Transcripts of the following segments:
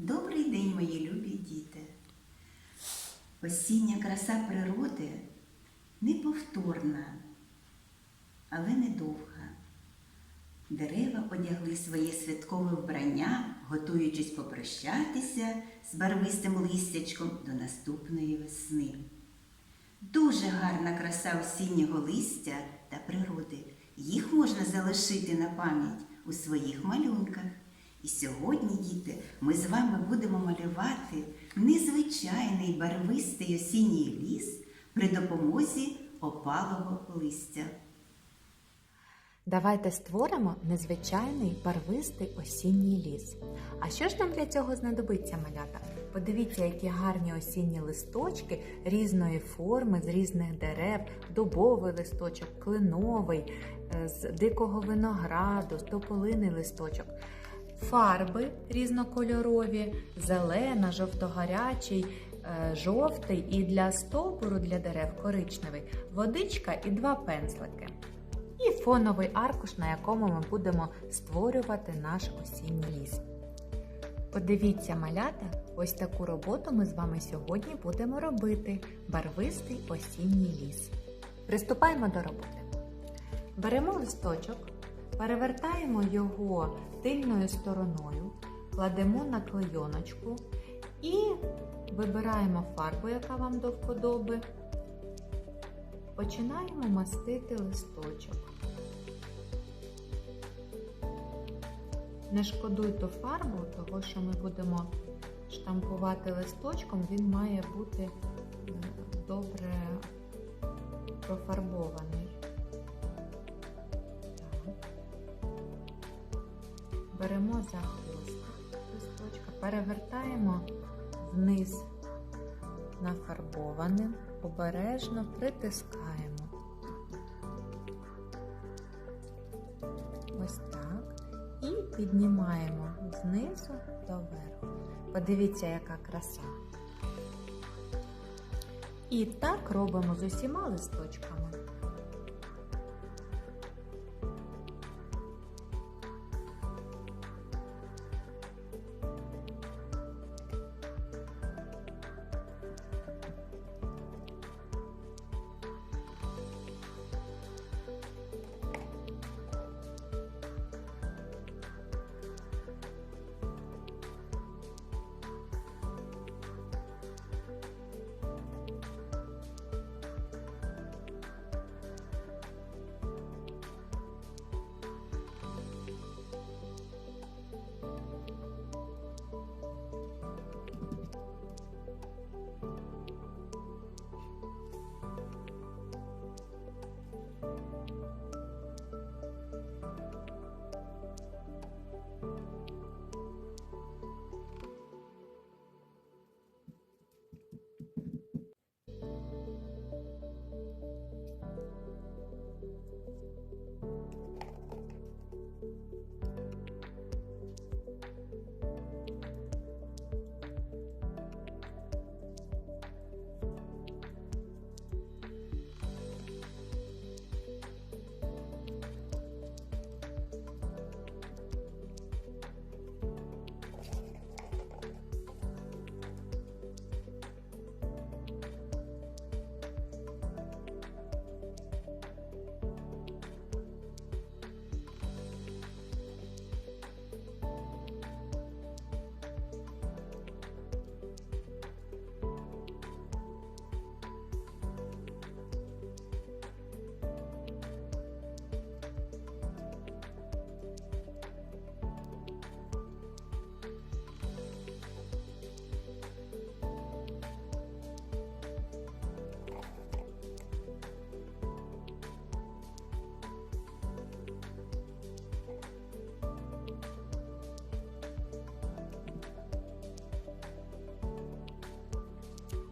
Добрий день, мої любі діти. Осіння краса природи неповторна, але недовга. Дерева одягли своє святкове вбрання, готуючись попрощатися з барвистим листячком до наступної весни. Дуже гарна краса осіннього листя та природи. Їх можна залишити на пам'ять у своїх малюнках. І сьогодні, діти, ми з вами будемо малювати незвичайний барвистий осінній ліс при допомозі опалого листя. Давайте створимо незвичайний барвистий осінній ліс. А що ж нам для цього знадобиться, малята? Подивіться, які гарні осінні листочки різної форми, з різних дерев, дубовий листочок, клиновий, е, з дикого винограду, тополиний листочок. Фарби різнокольорові, зелена, жовтогарячий, е, жовтий і для стовбуру для дерев коричневий, водичка і два пензлики і фоновий аркуш, на якому ми будемо створювати наш осінній ліс. Подивіться, малята, ось таку роботу ми з вами сьогодні будемо робити барвистий осінній ліс. Приступаємо до роботи. Беремо листочок, перевертаємо його тильною стороною, кладемо на клейоночку і вибираємо фарбу, яка вам до вподоби. Починаємо мастити листочок. Не шкодуйте фарбу, того що ми будемо штампувати листочком, він має бути е, добре профарбований. Беремо за хвостик листочка, перевертаємо вниз нафарбованим, обережно притискаємо. Ось так. І піднімаємо знизу до верху. Подивіться, яка краса. І так робимо з усіма листочками.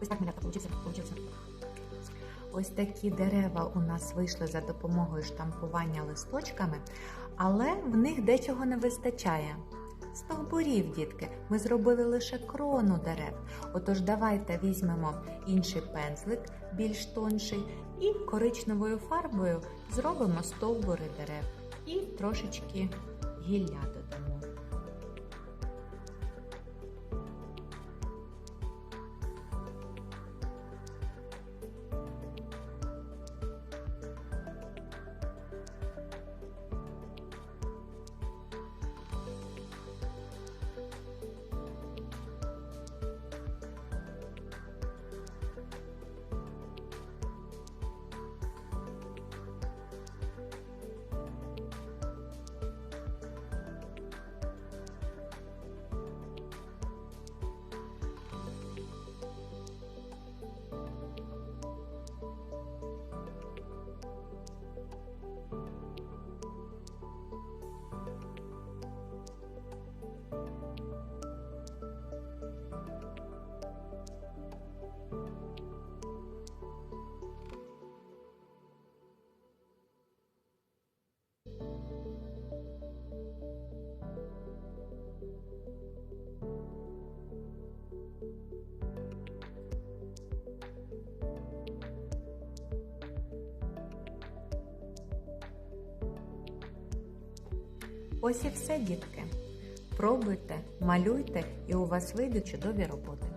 Ось так малята получився, получився. Ось такі дерева у нас вийшли за допомогою штампування листочками, але в них дечого не вистачає. Стовбурів, дітки, ми зробили лише крону дерев. Отож, давайте візьмемо інший пензлик, більш тонший, і коричневою фарбою зробимо стовбури дерев і трошечки гілля додамо. Ось і все, дітки. Пробуйте, малюйте, і у вас вийдуть чудові роботи.